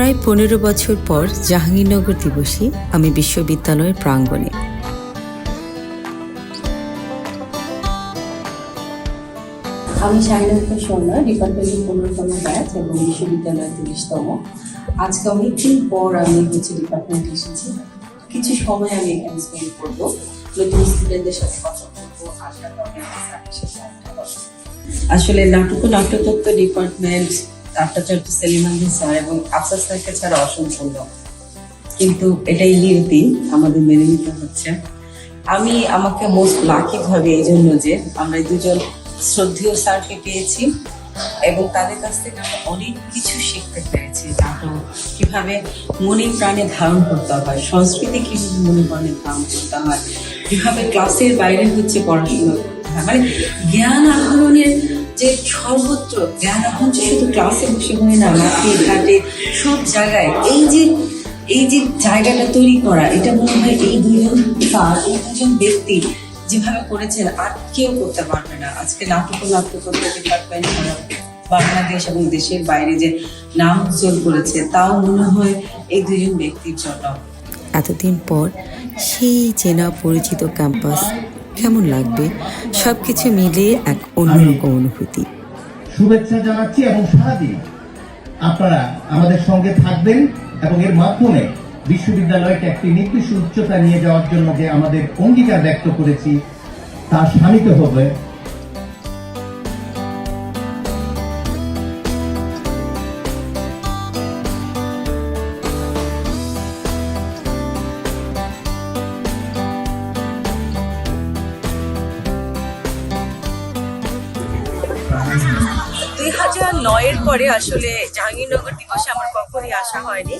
প্রায় পনেরো বছর পর জাহাঙ্গীরনগর দিবসে আমি বিশ্ববিদ্যালয়ের প্রাঙ্গণে। আমি শাহিনাথ সন্ধ্যা ডিপার্টমেন্টের পনেরোতম ব্যাচ এবং বিশ্ববিদ্যালয়ের তিরিশতম। আজকে অনেকদিন পর আমি হচ্ছে ডিপার্টমেন্টে এসেছি। কিছু সময় আমি এখানে স্পেন্ড করব। নতুন স্টুডেন্টদের সাথে কথা বলব, আড্ডা হবে। আসলে নাটক নাট্যতত্ত্ব ডিপার্টমেন্ট আট্টাচার্য সেলিমান্দিন স্যার এবং আফসার স্যারকে ছাড়া অসম্পূর্ণ কিন্তু এটাই নিয়তি আমাদের মেনে নিতে হচ্ছে। আমি, আমাকে মোস্ট লাকি ভাবে এই জন্য যে আমরা দুজন শ্রদ্ধেয় স্যারকে পেয়েছি এবং তাদের কাছ থেকে আমরা অনেক কিছু শিখতে পেরেছি। নাটক কীভাবে মনে প্রাণে ধারণ করতে হয়, সংস্কৃতি কীভাবে মনে প্রাণে ধারণ করতে হয়, কীভাবে ক্লাসের বাইরে হচ্ছে পড়াশোনা মানে জ্ঞান আহরণের যে সর্বত্র জ্ঞান এখন যে শুধু ক্লাসে বসে হয় না, মাঠে, ঘাটে, সব জায়গায় এই যে এই যে জায়গাটা তৈরি করা, এটা মনে হয় এই দুজন স্যার এই দুজন ব্যক্তি যেভাবে করেছেন, আর কেউ করতে পারবে না। আজকে নাটক নাট্যতত্ত্ব ডিপার্টমেন্ট বাংলাদেশ এবং দেশের বাইরে যে নাম উজ্জ্বল করেছে, তাও মনে হয় এই দুজন ব্যক্তির জন্য। এতদিন পর সেই চেনা পরিচিত ক্যাম্পাস কেমন লাগবে? সব কিছু মিলিয়ে এক অন্যরকম অনুভূতি। শুভেচ্ছা জানাচ্ছি এবং সারাদিন আপনারা আমাদের সঙ্গে থাকবেন এবং এর মাধ্যমে বিশ্ববিদ্যালয়কে একটি নির্দিষ্ট উচ্চতা নিয়ে যাওয়ার জন্য যে আমাদের অঙ্গীকার ব্যক্ত করেছি, তা শানিত হবে। পরে আসলে জাহাঙ্গীরনগর দিবসে আমার কখনই আসা হয়নি।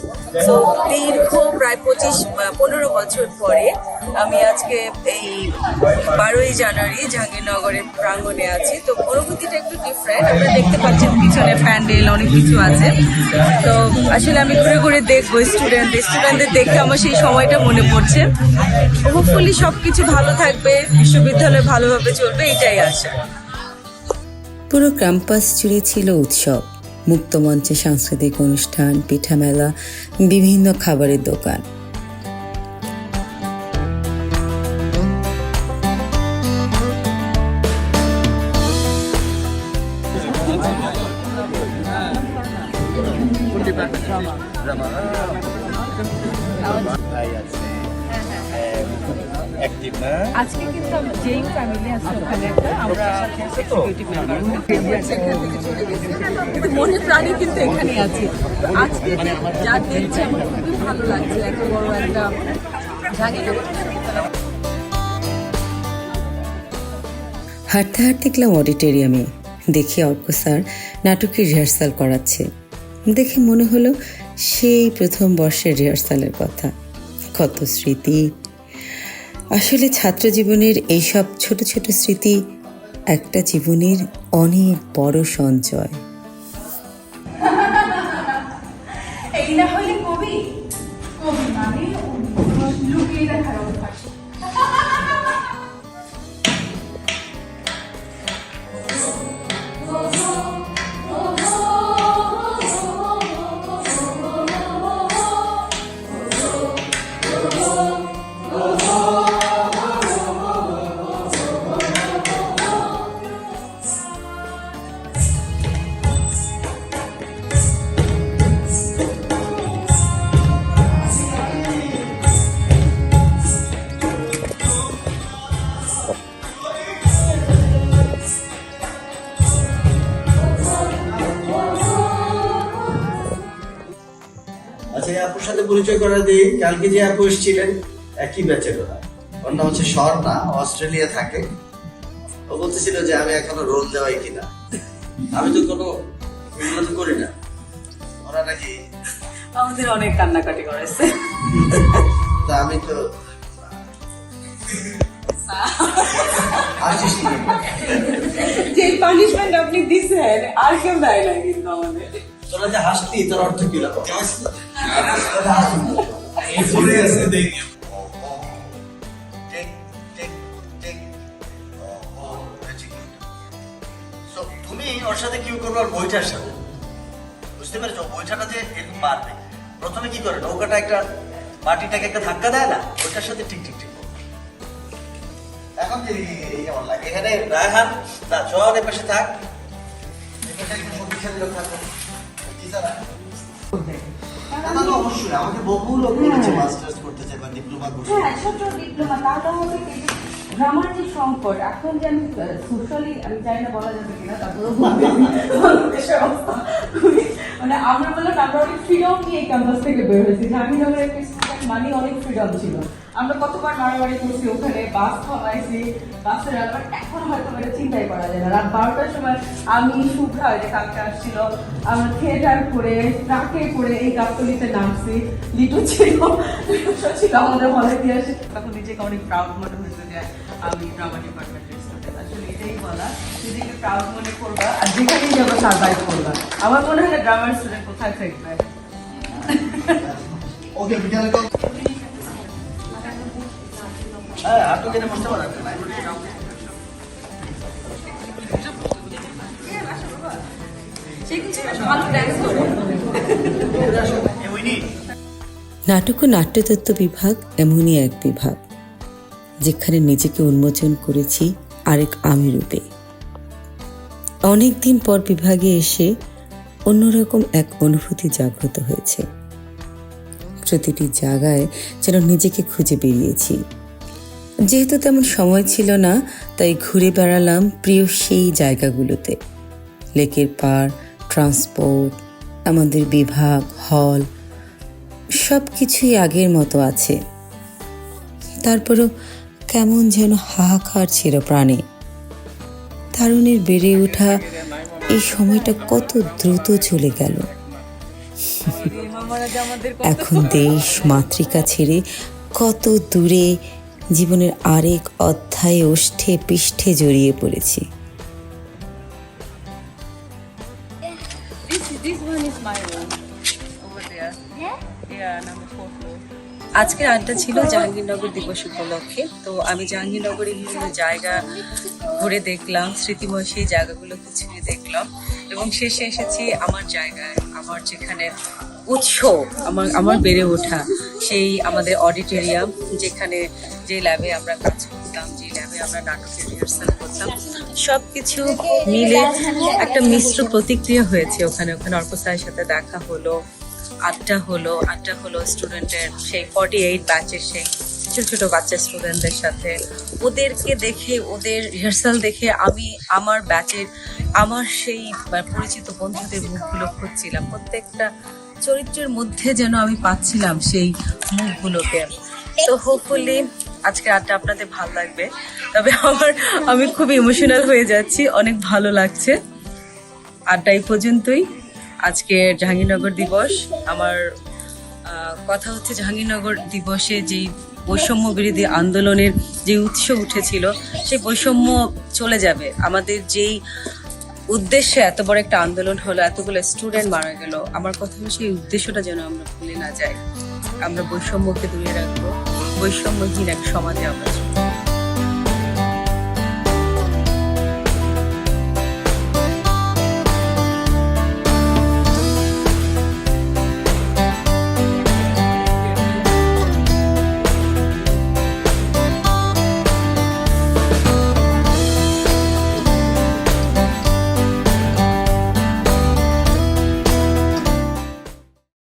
তো দীর্ঘ প্রায় পঁচিশ পনেরো বছর পরে আমি আজকে এই বারোই জানুয়ারি জাহাঙ্গীরনগরের প্রাঙ্গণে আছি। তো অনুভূতিটা একটু ডিফারেন্ট আপনারা দেখতে পাচ্ছেন পিছনে প্যান্ডেল, অনেক কিছু আছে। তো আসলে আমি ঘুরে ঘুরে দেখব স্টুডেন্ট স্টুডেন্টদের দেখে আমার সেই সময়টা মনে পড়ছে। হোপফুলি সব কিছু ভালো থাকবে, বিশ্ববিদ্যালয় ভালোভাবে চলবে, এটাই আশা। পুরো ক্যাম্পাস জুড়ে ছিল উৎসব। মুক্তমঞ্চে সাংস্কৃতিক অনুষ্ঠান পিঠা মেলা বিভিন্ন খাবারের দোকান। আজকে কিন্তু আমরা যেই ফ্যামিলি আছে ওখানে একটা আমরা এক্সিকিউটিভ মেম্বার কিন্তু মনে প্রাণে কিন্তু এখানে আছি। আজকে যা দেখছি আমার খুবই ভালো লাগছে এত বড় একটা বিশ্ববিদ্যালয় হাঁটতে হাঁটতে গেলাম অডিটোরিয়ামে। দেখি অর্ক স্যার নাটকের রিহার্সাল করাচ্ছে। দেখে মনে হলো সেই প্রথম বর্ষের রিহার্সালের কথা। কত স্মৃতি আসলে ছাত্র জীবনের এইসব ছোট ছোট স্মৃতি একটা জীবনের অনেক বড় সঞ্চয়। এই আপুর সাথে পরিচয় করা দিই কালকে যে আপু এসেছিলেন একই ব্যাচের ওরা। ওর নাম হচ্ছে স্বর্ণা অস্ট্রেলিয়া থাকে। ও বলতেছিল যে আমি এখনও রোল দেওয়াই কিনা। আমি তো কোনো এগুলো তো করি না। ওরা নাকি আমাদের অনেক কান্নাকাটি করেছে। তা আমি তো যে পানিশমেন্ট আপনি দিছেন আর কেউ দেয় না কিন্তু আমাদের। তোরা যে হাসতি তোর অর্থ কি লাগবে তুমি ওর সাথে কি করব? আর বইটার সাথে। বুঝতে পেরেছ? বইটাটা যে এরকম প্রথমে কি করে? নৌকাটা একটা, মাটিটাকে একটা ধাক্কা দেয় না? ওটার সাথে ঠিক ঠিক ঠিক এখন যে কেমন লাগে এখানে রায়হান, না চল এ পাশে থাক। এ জানা? না, না, না, অবশ্যই আমাকে বহু লোক বলেছে মাস্টার্স করতে চাই বা ডিপ্লোমা করতে হ্যাঁ ছোট ডিপ্লোমা তাহলে হবে কি গ্রামার যে সংকট এখন যে আমি সোশ্যালি আমি জানি না বলা যাবে কিনা তারপরেও বাংলাদেশের মানে আমরা বললাম আমরা অনেক ফ্রিডম নিয়ে ক্যাম্পাস থেকে বের হয়েছি। জাহাঙ্গীরনগরের একটা স্টুডেন্ট মানে অনেক ফ্রিডম ছিল। আমরা কতবার মারামারি করছি, ওখানে বাস থামাইছি বাসের ব্যাপার এখন হয়তো এটা চিন্তাই করা যায় না। রাত বারোটার সময় আমি, শুভ্রা যে কালকে আসছিল, আমরা থিয়েটার করে ট্রাকে করে এই গাবতলিতে নামছি। লিটু ছিল ছিল আমাদের হলে দিয়ে আসে। তখন নিজেকে অনেক প্রাউড মনে হয়েছে যে আমি ড্রামা ডিপার্টমেন্টের আসলে এটাই বলা, নিজেকে প্রাউড মনে করবা আর যেখানেই যাব সার্ভাইভ করবা। আমার মনে হয় না ড্রামার স্টুডেন্ট কোথায় থাকবে। ওকে হ্যাঁ নাটক ও নাট্যতত্ত্ব বিভাগ এমনই এক বিভাগ, যেখানে নিজেকে উন্মোচন করেছি আরেক আমি রূপে অনেকদিন পর বিভাগে এসে অন্যরকম এক অনুভূতি জাগ্রত হয়েছে। প্রতিটি জায়গায় যেন নিজেকে খুঁজে বেরিয়েছি। যেহেতু তেমন সময় ছিল না, তাই ঘুরে বেড়ালাম প্রিয় সেই জায়গাগুলোতে। লেকের পার, ট্রান্সপোর্ট, আমাদের বিভাগ, হল সব কিছুই আগের মতো আছে। তারপরও কেমন যেন হাহাকার ছিল প্রাণে। তারুণের বেড়ে ওঠা এই সময়টা কত দ্রুত চলে গেল। এখন দেশ মাতৃকা ছেড়ে কত দূরে জীবনের আরেক অধ্যায়ে ওষ্ঠে পৃষ্ঠে জড়িয়ে পড়েছি. আজকের আড্ডা ছিল জাহাঙ্গীরনগর দিবস উপলক্ষে তো আমি জাহাঙ্গীরনগরের বিভিন্ন জায়গা ঘুরে দেখলাম, স্মৃতিময় সেই জায়গাগুলো ছুঁয়ে দেখলাম এবং শেষে এসেছি আমার জায়গায়, আমার যেখানে উৎস, আমার আমার বেড়ে ওঠা, সেই আমাদের অডিটোরিয়াম যেখানে যে ল্যাবে আমরা কাজ করতাম, যে ল্যাবে আমরা নাটকের রিহার্সাল করতাম সব কিছু মিলে একটা মিশ্র প্রতিক্রিয়া হয়েছে ওখানে। ওখানে অর্ক স্যারের সাথে দেখা হলো, আড্ডা হলো আড্ডা হলো স্টুডেন্টের সেই ফর্টি এইট ব্যাচের সেই ছোট ছোট বাচ্চা স্টুডেন্টদের সাথে। ওদেরকে দেখে, ওদের রিহার্সাল দেখে আমি আমার ব্যাচের আমার সেই পরিচিত বন্ধুদের মুখগুলো খুঁজছিলাম। প্রত্যেকটা চরিত্রের মধ্যে যেন আমি পাচ্ছিলাম সেই মুখগুলোকে। তো হোপফুলি আজকে আড্ডা আপনাদের ভালো লাগবে। তবে আমার, আমি খুব ইমোশনাল হয়ে যাচ্ছি, অনেক ভালো লাগছে। আড্ডা এই পর্যন্তই। আজকে জাহাঙ্গীরনগর দিবস, আমার কথা হচ্ছে জাহাঙ্গীরনগর দিবসে যেই বৈষম্য বিরোধী আন্দোলনের যে উৎস উঠেছিল, সেই বৈষম্য চলে যাবে। আমাদের যেই উদ্দেশ্যে এত বড় একটা আন্দোলন হলো, এতগুলো স্টুডেন্ট মারা গেল, আমার কথা হলো সেই উদ্দেশ্যটা যেন আমরা ভুলে না যাই। আমরা বৈষম্যকে দূরে রাখব। বৈষম্যহীন এক সমাজে আমরা